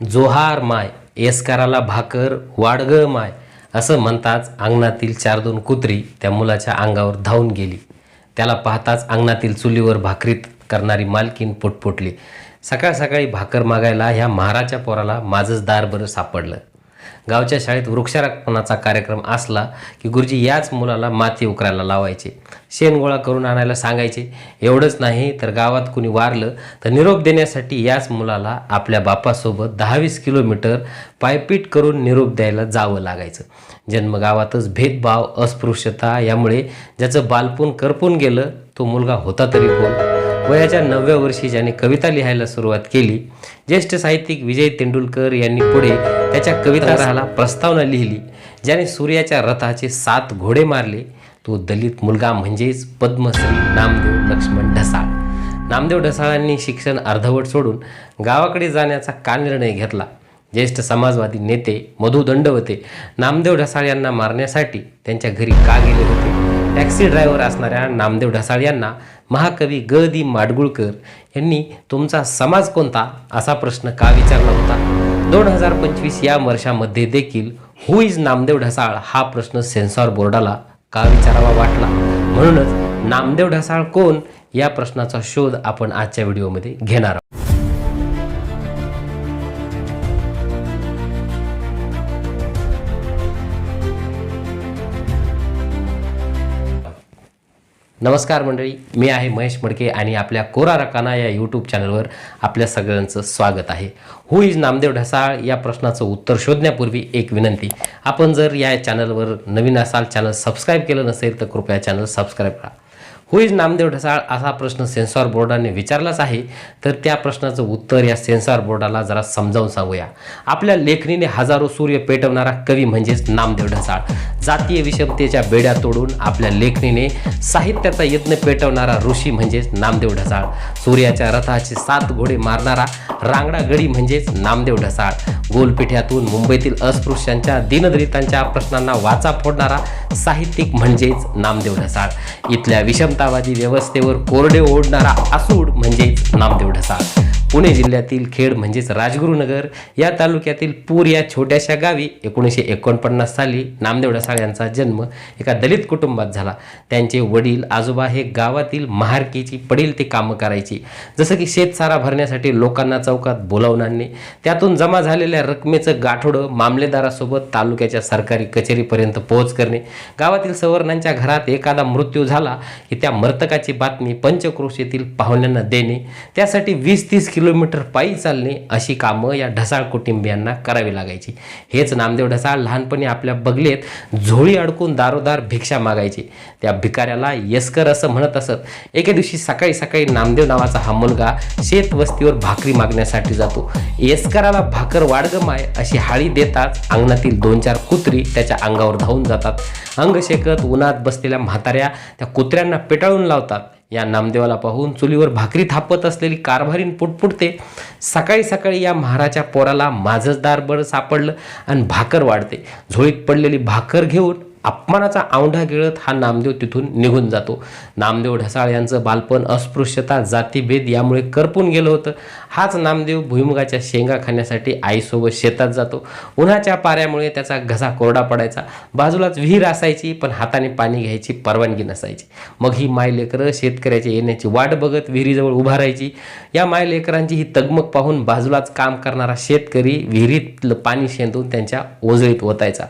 जोहार माय येसकाराला भाकर वाडग माय असं म्हणताच अंगणातील चार दोन कुत्री त्या मुलाच्या अंगावर धावून गेली. त्याला पाहताच अंगणातील चुलीवर भाकरीत करणारी मालकीन पोटपोटली. सकाळ सकाळी भाकर मागायला ह्या महाराच्या पोराला माझंच दार बरं सापडलं. गावच्या शाळेत वृक्षारोपणाचा कार्यक्रम असला की गुरुजी याच मुलाला माती उकरायला लावायचे. शेण गोळा करून आणायला सांगायचे. एवढंच नाही तर गावात कुणी वारलं तर निरोप देण्यासाठी याच मुलाला आपल्या बापासोबत दहावीस किलोमीटर पायपीट करून निरोप द्यायला जावं लागायचं. जन्मगावातच भेदभाव अस्पृश्यता यामुळे ज्याचं बालपून करपून गेलं तो मुलगा होता तरी कोण? वयाच्या नवव्या वर्षी ज्याने कविता लिहायला सुरुवात केली ज्येष्ठ साहित्यिक विजय तेंडुलकर यांनी पुढे त्याच्या कविताराला प्रस्तावना लिहिली ज्याने सूर्याच्या रथाचे सात घोडे मारले. तो दलित मुलगा म्हणजेच पद्मश्री नामदेव लक्ष्मण ढसाळ. नामदेव ढसाळांनी शिक्षण अर्धवट सोडून गावाकडे जाण्याचा का निर्णय घेतला? ज्येष्ठ समाजवादी नेते मधु दंडवते नामदेव ढसाळ यांना मारण्यासाठी त्यांच्या घरी का गेले होते? टॅक्सी ड्रायव्हर असणाऱ्या नामदेव ढसाळ यांना महाकवी ग दि माडगुळकर यांनी तुमचा समाज कोणता असा प्रश्न का विचारला होता? दोन हजार पंचवीस या वर्षामध्ये देखील हु इज नामदेव ढसाळ हा प्रश्न सेन्सॉर बोर्डाला का विचारावा वाटला? म्हणूनच नामदेव ढसाळ कोण या प्रश्नाचा शोध आपण आजच्या व्हिडिओमध्ये घेणार आहोत. नमस्कार मंडळी मी आहे महेश मडके आणि आपल्या कोरा रकाना या यूट्यूब चॅनलवर आपल्या सगळ्यांचं स्वागत आहे. हु इज नामदेव ढसाळ या प्रश्नाचं उत्तर शोधण्यापूर्वी एक विनंती. आपण जर या चॅनलवर नवीन असाल चॅनल सबस्क्राईब केलं नसेल तर कृपया चॅनल सबस्क्राईब करा. हु इज नामदेव ढसाळ असा प्रश्न सेन्सॉर बोर्डाने विचारलाच आहे. तर त्या प्रश्नाचं उत्तर या सेन्सॉर बोर्डाला जरा समजावून सांगूया. आपल्या लेखणीने हजारो सूर्य पेटवणारा कवी म्हणजेच नामदेव ढसाळ. जातीय विषमतेच्या बेड्या तोडून आपल्या लेखणीने साहित्याचा यत्न पेटवणारा ऋषी म्हणजेच नामदेव ढसाळ. सूर्याच्या रथाचे सात घोडे मारणारा रांगडा गडी म्हणजेच नामदेव ढसाळ. गोलपिठ्यातून मुंबईतील अस्पृश्यांच्या दिनदलितांच्या प्रश्नांना वाचा फोडणारा साहित्यिक म्हणजेच नामदेव ढसाळ. इथल्या विषम विषमतावादी व्यवस्थेवर कोरडे ओढणारा आसूड म्हणजेच नामदेव ढसाळ. पुणे जिल्ह्यातील खेड म्हणजेच राजगुरुनगर या तालुक्यातील पूर या छोट्याशा गावी एकोणीसशे एकोणपन्नास साली नामदेव ढसाळ यांचा जन्म एका दलित कुटुंबात झाला. त्यांचे वडील आजोबा हे गावातील महारकीची पडील ते कामं करायची. जसं की शेतसारा भरण्यासाठी लोकांना चौकात बोलावून आणणे. त्यातून जमा झालेल्या रकमेचं गाठोडं मामलेदारासोबत तालुक्याच्या सरकारी कचेरीपर्यंत पोहोच करणे. गावातील सवर्णांच्या घरात एखादा मृत्यू झाला की त्या मर्तकाची बातमी पंचक्रोशीतील पाहुण्यांना देणे. त्यासाठी वीस तीस किलोमीटर पायी चालणे अशी कामं या ढसाळ कुटुंबियांना करावी लागायची. हेच नामदेव ढसाळ लहानपणी आपल्या बगलेत झोळी अडकून दारोदार भिक्षा मागायचे. त्या भिकाऱ्याला येसकर असं म्हणत असत एके दिवशी सकाळी सकाळी नामदेव नावाचा हा मुलगा शेत वस्तीवर भाकरी मागण्यासाठी जातो. येसकराला भाकर वाडग माय अशी हाळी देताच अंगणातील दोन चार कुत्री त्याच्या अंगावर धावून जातात. अंग शेकत उन्हात बसलेल्या म्हाताऱ्या त्या कुत्र्यांना पेटाळून लावतात. या नामदेवाला पाहून चुलीवर भाकरी थापत असलेली कारभारीन पुटपुटते. सकाळी सकाळी या महाराच्या पोराला माझंच दारबळ सापडलं आणि भाकर वाढते. झोळीत पडलेली भाकर घेऊन अपमानाचा औंढा गिळत हा नामदेव तिथून निघून जातो. नामदेव ढसाळ यांचं बालपण अस्पृश्यता जातीभेद यामुळे करपून गेलं होतं. हाच नामदेव भुईमुगाच्या शेंगा खाण्यासाठी आईसोबत शेतात जातो. उन्हाच्या पाऱ्यामुळे त्याचा घसा कोरडा पडायचा. बाजूलाच विहीर असायची पण हाताने पाणी घ्यायची परवानगी नसायची. मग ही माय लेकरं शेतकऱ्याच्या येण्याची वाट बघत विहिरीजवळ उभा राहायची. या माय लेकरांची ही तगमग पाहून बाजूलाच काम करणारा शेतकरी विहिरीतलं पाणी शेंदून त्यांच्या ओझळीत ओतायचा.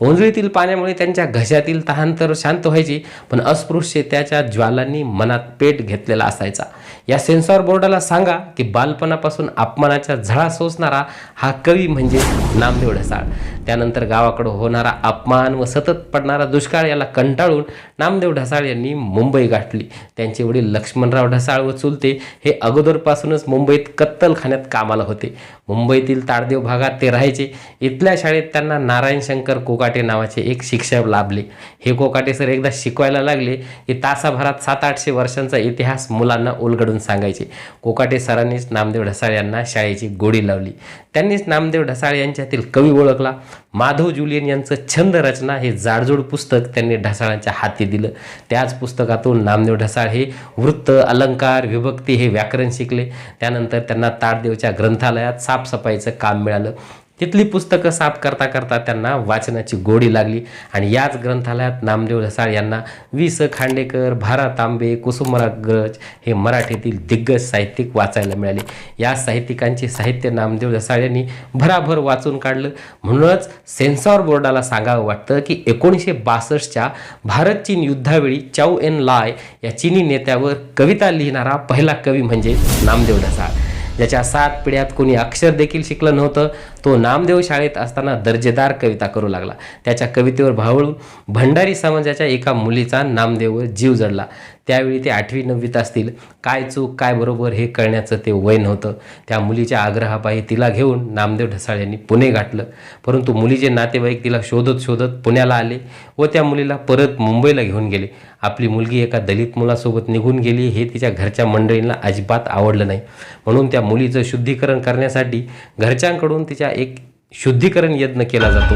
ओंजळीतील पाण्यामुळे त्यांच्या घशातील तहान तर शांत व्हायची पण अस्पृश्यतेच्या ज्वालांनी मनात पेट घेतलेला असायचा. या सेन्सॉर बोर्डाला सांगा की बालपणापासून अपमानाच्या झळा सोसणारा हा कवी म्हणजे नामदेव ढसाळ. त्यानंतर गावाकडं होणारा अपमान व सतत पडणारा दुष्काळ याला कंटाळून नामदेव ढसाळ यांनी मुंबई गाठली. त्यांचे वडील लक्ष्मणराव ढसाळ व चुलते हे अगोदरपासूनच मुंबईत कत्तलखान्यात कामाला होते. मुंबईतील ताडदेव भागात ते राहायचे. इथल्या शाळेत त्यांना नारायण शंकर कोकाटे कोकाटे नावाचे एक शिक्षक लाभले. हे कोकाटे सर एकदा शिकवायला लागले की तासाभरात सात आठशे वर्षांचा इतिहास मुलांना उलगडून सांगायचे. कोकाटे सरांनीच नामदेव ढसाळ यांना शाळेची गोडी लावली. त्यांनीच नामदेव ढसाळ यांच्यातील कवी ओळखला. माधव जुलियन यांचं छंद रचना हे जाडजूड पुस्तक त्यांनी ढसाळांच्या हाती दिलं. त्याच पुस्तकातून नामदेव ढसाळ हे वृत्त अलंकार विभक्ती हे व्याकरण शिकले. त्यानंतर त्यांना ताडदेवच्या ग्रंथालयात साफसफाईचं काम मिळालं. तिथली पुस्तकं साफ करता करता त्यांना वाचनाची गोडी लागली. आणि याच ग्रंथालयात नामदेव ढसाळ यांना वि स खांडेकर भारा तांबे कुसुमाग्रज हे मराठीतील दिग्गज साहित्यिक वाचायला मिळाले. या साहित्यिकांचे साहित्य नामदेव ढसाळ यांनी भराभर वाचून काढलं. म्हणूनच सेन्सॉर बोर्डाला सांगावं वाटतं की एकोणीसशे बासष्टच्या भारत चीन युद्धावेळी चाऊ एन लाय या चीनी नेत्यावर कविता लिहिणारा पहिला कवी म्हणजे नामदेव ढसाळ. ज्याच्या सात पिढ्यात कोणी अक्षर देखील शिकलं नव्हतं तो नामदेव शाळेत असताना दर्जेदार कविता करू लागला. त्याच्या कवितेवर भावळून भंडारी समाजाच्या एका मुलीचा नामदेववर जीव जडला. त्यावेळी ते आठवी नववीत असतील. काय चूक काय बरोबर हे कळण्याचं ते वय नव्हतं. त्या मुलीच्या आग्रहापायी तिला घेऊन नामदेव ढसाळ यांनी पुणे गाठलं. परंतु मुलीचे नातेवाईक तिला शोधत शोधत पुण्याला आले व त्या मुलीला परत मुंबईला घेऊन गेले. आपली मुलगी एका दलित मुलासोबत निघून गेली हे तिच्या घरच्या मंडळींना अजिबात आवडलं नाही. म्हणून त्या मुलीचं शुद्धीकरण करण्यासाठी घरच्यांकडून तिच्या एक शुद्धीकरण यत्न केला जातो.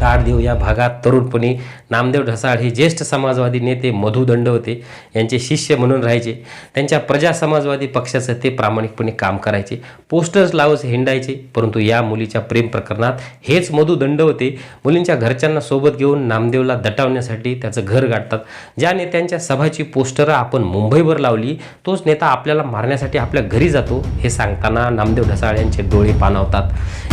ताडदेव या भागात तरुणपणी नामदेव ढसाळ हे ज्येष्ठ समाजवादी नेते मधु दंडवते होते. यांचे शिष्य म्हणून राहायचे. त्यांच्या प्रजा समाजवादी पक्षाचं ते प्रामाणिकपणे काम करायचे. पोस्टर्स लावच हिंडायचे. परंतु या मुलीच्या प्रेम प्रकरणात हेच मधु दंडवते होते. मुलींच्या घरच्यांना सोबत घेऊन नामदेवला दटावण्यासाठी त्याचं घर गाठतात. ज्या नेत्यांच्या सभाची पोस्टरं आपण मुंबईवर लावली तोच नेता आपल्याला मारण्यासाठी आपल्या घरी जातो हे सांगताना नामदेव ढसाळ यांचे डोळे पाणावतात.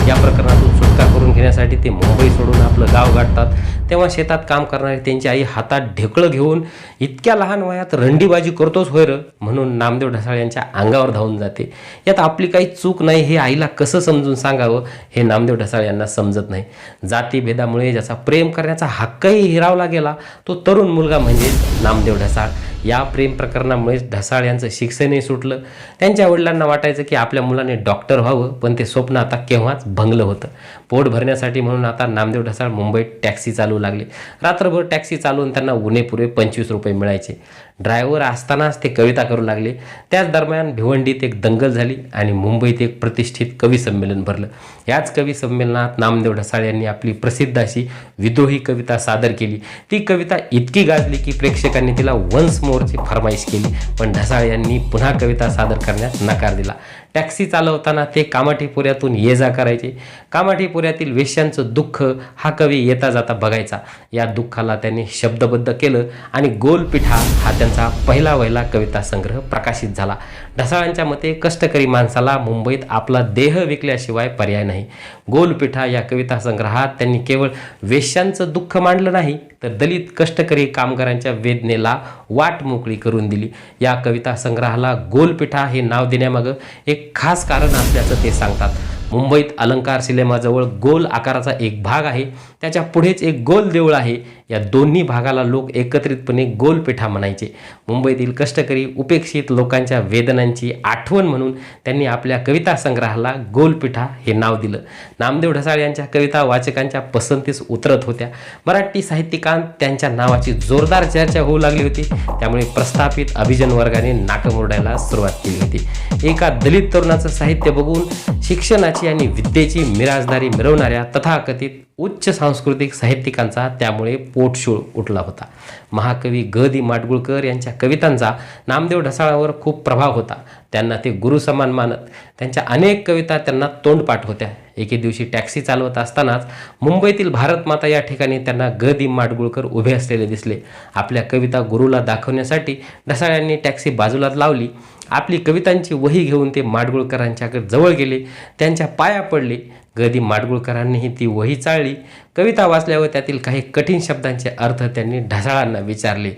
या प्रकरणातून सुटका करून घेण्यासाठी ते मुंबई सोडून आपलं गाव गाठतात. तेव्हा शेतात काम करणारी त्यांची आई हातात ढेकळं घेऊन इतक्या लहान वयात रंडीबाजी करतोच होय र म्हणून नामदेव ढसाळ यांच्या अंगावर धावून जाते. यात आपली काही चूक नाही हे आईला कसं समजून सांगावं हे नामदेव ढसाळ यांना समजत नाही. जातीभेदामुळे ज्याचा प्रेम करण्याचा हक्कही हिरावला गेला तो तरुण मुलगा म्हणजे नामदेव ढसाळ. या प्रेम प्रकरणामुळेच ढसाळ यांचं शिक्षणही सुटलं. त्यांच्या वडिलांना वाटायचं की आपल्या मुलाने डॉक्टर व्हावं पण ते स्वप्न आता केव्हाच भंगलं होतं. पोट भरण्यासाठी म्हणून आता नामदेव ढसाळ मुंबईत टॅक्सी चालू लागले. रात्रभर टॅक्सी चालवून त्यांना उणेपुरे पंचवीस रुपये मिळायचे. ड्रायव्हर असतानाच ते कविता करू लागले. त्याच दरम्यान भिवंडीत एक दंगल झाली आणि मुंबईत एक प्रतिष्ठित कवी संमेलन भरलं. याच कवी संमेलनात नामदेव ढसाळ यांनी आपली प्रसिद्ध अशी विद्रोही कविता सादर केली. ती कविता इतकी गाजली की प्रेक्षकांनी तिला वन्स मोरची फरमाईश केली. पण ढसाळ यांनी पुन्हा कविता सादर करण्यास नकार दिला. टॅक्सी चालवताना ते कामाठीपुऱ्यातून ये जा करायचे. कामाठीपुऱ्यातील वेश्यांचं दुःख हा कवी येता जाता बघायचा. या दुःखाला त्यांनी शब्दबद्ध केलं आणि गोलपिठा हा त्यांचा पहिला वहिला कविता संग्रह प्रकाशित झाला. ढसाळांच्या मते कष्टकरी माणसाला मुंबईत आपला देह विकल्याशिवाय पर्याय नाही. गोलपिठा या कविता संग्रहात त्यांनी केवळ वेश्यांचं दुःख मांडलं नाही तर दलित कष्टकरी कामगारांच्या वेदनेला वाट मोकळी करून दिली. या कविता संग्रहाला गोलपिठा हे नाव देण्यामागं एक खास कारण असल्याचं ते सांगतात. मुंबईत अलंकार सिनेमाजवळ गोल आकाराचा एक भाग आहे. त्याच्या पुढेच एक गोल देऊळ आहे. या दोन्ही भागाला लोक एकत्रितपणे गोलपेठा म्हणायचे. मुंबईतील कष्टकरी उपेक्षित लोकांच्या वेदनांची आठवण म्हणून त्यांनी आपल्या कविता संग्रहाला गोलपिठा हे नाव दिलं. नामदेव ढसाळ यांच्या कविता वाचकांच्या पसंतीस उतरत होत्या. मराठी साहित्यिकांत त्यांच्या नावाची जोरदार चर्चा होऊ लागली होती. त्यामुळे प्रस्थापित अभिजन वर्गाने नाकं सुरुवात केली होती. एका दलित तरुणाचं साहित्य बघून शिक्षणाची आणि विद्येची मिराजदारी मिरवणाऱ्या तथाकथित उच्च सांस्कृतिक साहित्यिकांचा त्यामुळे पोटशूळ उठला होता. महाकवी ग. दि. माडगुळकर यांच्या कवितांचा नामदेव ढसाळावर खूप प्रभाव होता. त्यांना ते गुरुसमान मानत त्यांच्या अनेक कविता त्यांना तोंडपाठ होत्या. एके दिवशी टॅक्सी चालवत असतानाच मुंबईतील भारत माता या ठिकाणी त्यांना ग. दि. माडगुळकर उभे असलेले दिसले. आपल्या कविता गुरुला दाखवण्यासाठी ढसाळ्यांनी टॅक्सी बाजूला लावली. आपली कवितांची वही घेऊन ते माडगुळकरांच्याकडे जवळ गेले. त्यांच्या पाया पडले. गदी माडगुळकरांनीही ती वही चाळली. कविता वाचल्यावर त्यातील काही कठीण शब्दांचे अर्थ त्यांनी ढसाळांना विचारले.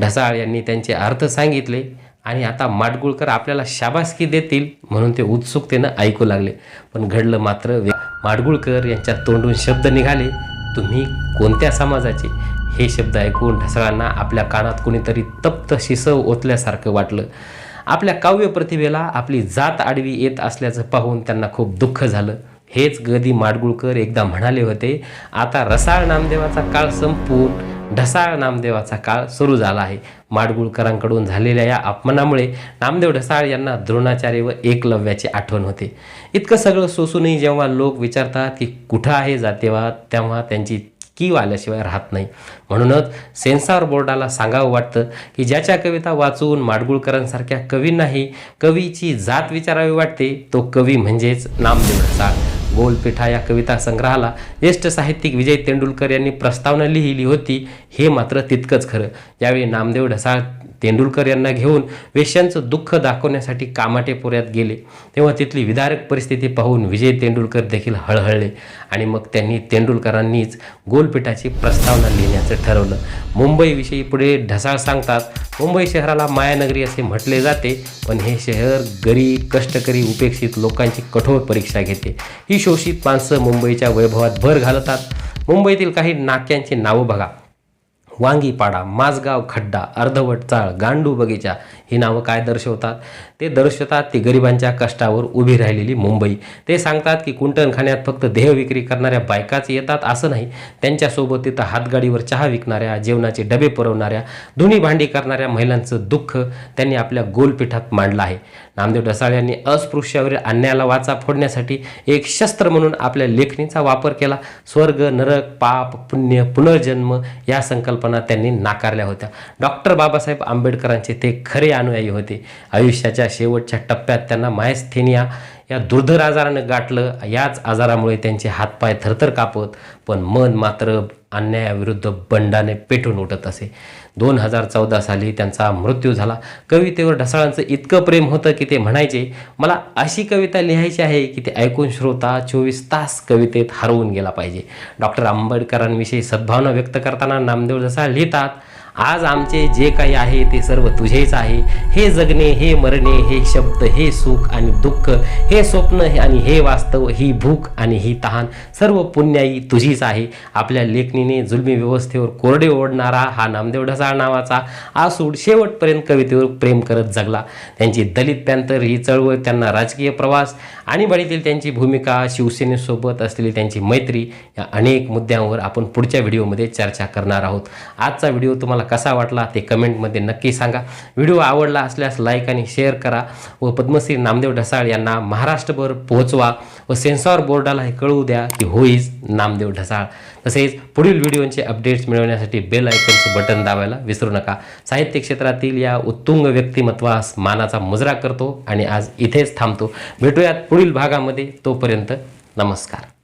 ढसाळ यांनी त्यांचे अर्थ सांगितले आणि आता माडगुळकर आपल्याला शाबासकी देतील म्हणून ते उत्सुकतेनं ऐकू लागले. पण घडलं मात्र वे माडगुळकर यांच्या तोंडून शब्द निघाले. तुम्ही कोणत्या समाजाचे? हे शब्द ऐकून ढसाळांना आपल्या कानात कुणीतरी तप्त शिसव ओतल्यासारखं वाटलं. आपल्या काव्य प्रतिभेला आपली जात आडवी येत असल्याचं पाहून त्यांना खूप दुःख झालं. हेच गदी माडगुळकर एकदा म्हणाले होते आता रसाळ नामदेवाचा काळ संपून ढसाळ नामदेवाचा काळ सुरू झाला आहे. माडगुळकरांकडून झालेल्या या अपमानामुळे नामदेव ढसाळ यांना द्रोणाचार्य व एकलव्याची आठवण होते. इतकं सगळं सोसूनही जेव्हा लोक विचारतात की कुठं आहे जातेवाद तेव्हा त्यांची कीव आल्याशिवाय राहत नाही. म्हणूनच सेन्सॉर बोर्डाला सांगावं वाटतं की ज्याच्या कविता वाचून माडगुळकरांसारख्या कवींनाही कवीची जात विचारावी वाटते तो कवी म्हणजेच नामदेव ढसाळ गोलपेठा या कविता संग्रहाला ज्येष्ठ साहित्यिक विजय तेंडुलकर यांनी प्रस्तावना लिहिली होती हे मात्र तितकंच खरं. यावेळी नामदेव ढसाळ तेंडुलकर यांना घेऊन वेश्यांचं दुःख दाखवण्यासाठी कामाटेपुऱ्यात गेले. तेव्हा तिथली विदारक परिस्थिती पाहून विजय तेंडुलकर देखील हळहळले आणि मग त्यांनी तेंडुलकरांनीच गोलपीठाची प्रस्तावना लिहिण्याचं ठरवलं. मुंबईविषयी पुढे ढसाळ सांगतात मुंबई शहराला मायानगरी असे म्हटले जाते पण हे शहर गरीब कष्टकरी उपेक्षित लोकांची कठोर परीक्षा घेते. ही शोषित माणसं मुंबईच्या वैभवात भर घालतात. मुंबईतील काही नाक्यांची नावं बघा. वांगीपाडा माझगाव खड्डा अर्धवट चाळ गांडू बगीचा ही नावं काय दर्शवतात? ते दर्शवतात ती गरिबांच्या कष्टावर उभी राहिलेली मुंबई. ते सांगतात की कुंटणखान्यात फक्त देह विक्री करणाऱ्या बायकाच येतात असं नाही. त्यांच्यासोबत तिथं हातगाडीवर चहा विकणाऱ्या जेवणाचे डबे पुरवणाऱ्या धुणी भांडी करणाऱ्या महिलांचं दुःख त्यांनी आपल्या गोलपीठात मांडलं आहे. नामदेव ढसाळ यांनी अस्पृश्यावरील अन्यायाला वाचा फोडण्यासाठी एक शस्त्र म्हणून आपल्या लेखणीचा वापर केला. स्वर्ग नरक पाप पुण्य पुनर्जन्म या संकल्पना त्यांनी नाकारल्या होत्या. डॉक्टर बाबासाहेब आंबेडकरांचे ते खरे अनुयायी होते. आयुष्याच्या शेवटच्या टप्प्यात त्यांना मायस्थेनिया या दुर्धर आजारानं गाठलं. याच आजारामुळे त्यांचे हातपाय थरथर कापत पण मन मात्र अन्यायाविरुद्ध बंडाने पेटून उठत असे. दोन हजार चौदा साली त्यांचा मृत्यू झाला. कवितेवर ढसाळांचं इतकं प्रेम होतं की ते म्हणायचे मला अशी कविता लिहायची आहे की ते ऐकून श्रोता चोवीस तास कवितेत हरवून गेला पाहिजे. डॉक्टर आंबेडकरांविषयी सद्भावना व्यक्त करताना नामदेव ढसाळ लिहितात आज आमचे जे काही आहे ते सर्व तुझेच आहे. हे जगणे हे मरणे हे शब्द हे सुख आणि दुःख हे स्वप्न हे आणि हे वास्तव ही भूक आणि ही तहान सर्व पुण्याई तुझीच आहे. आपल्या लेखणीने जुलमी व्यवस्थेवर कोरडे ओढणारा हा नामदेव ढसाळ नावाचा आसूड शेवटपर्यंत कवितेवर प्रेम करत जगला. त्यांची दलित पॅंतर ही चळवळ त्यांना राजकीय प्रवास आणि बळीतील त्यांची भूमिका शिवसेनेसोबत असलेली त्यांची मैत्री या अनेक मुद्द्यांवर आपण पुढच्या व्हिडिओमध्ये चर्चा करणार आहोत. आजचा व्हिडिओ तुम्हाला तुम्हाला कसा वाटला ते कमेंटमध्ये नक्की सांगा. व्हिडिओ आवडला असल्यास लाईक आणि शेअर करा व पद्मश्री नामदेव ढसाळ यांना महाराष्ट्रभर पोहोचवा व सेन्सॉर बोर्डाला हे कळवू द्या की हो इज नामदेव ढसाळ. तसेच पुढील व्हिडिओचे अपडेट्स मिळवण्यासाठी बेल आयकनचं बटन दाबायला विसरू नका. साहित्य क्षेत्रातील या उत्तुंग व्यक्तिमत्वास मानाचा मुजरा करतो आणि आज इथेच थांबतो. भेटूयात पुढील भागामध्ये. तोपर्यंत नमस्कार.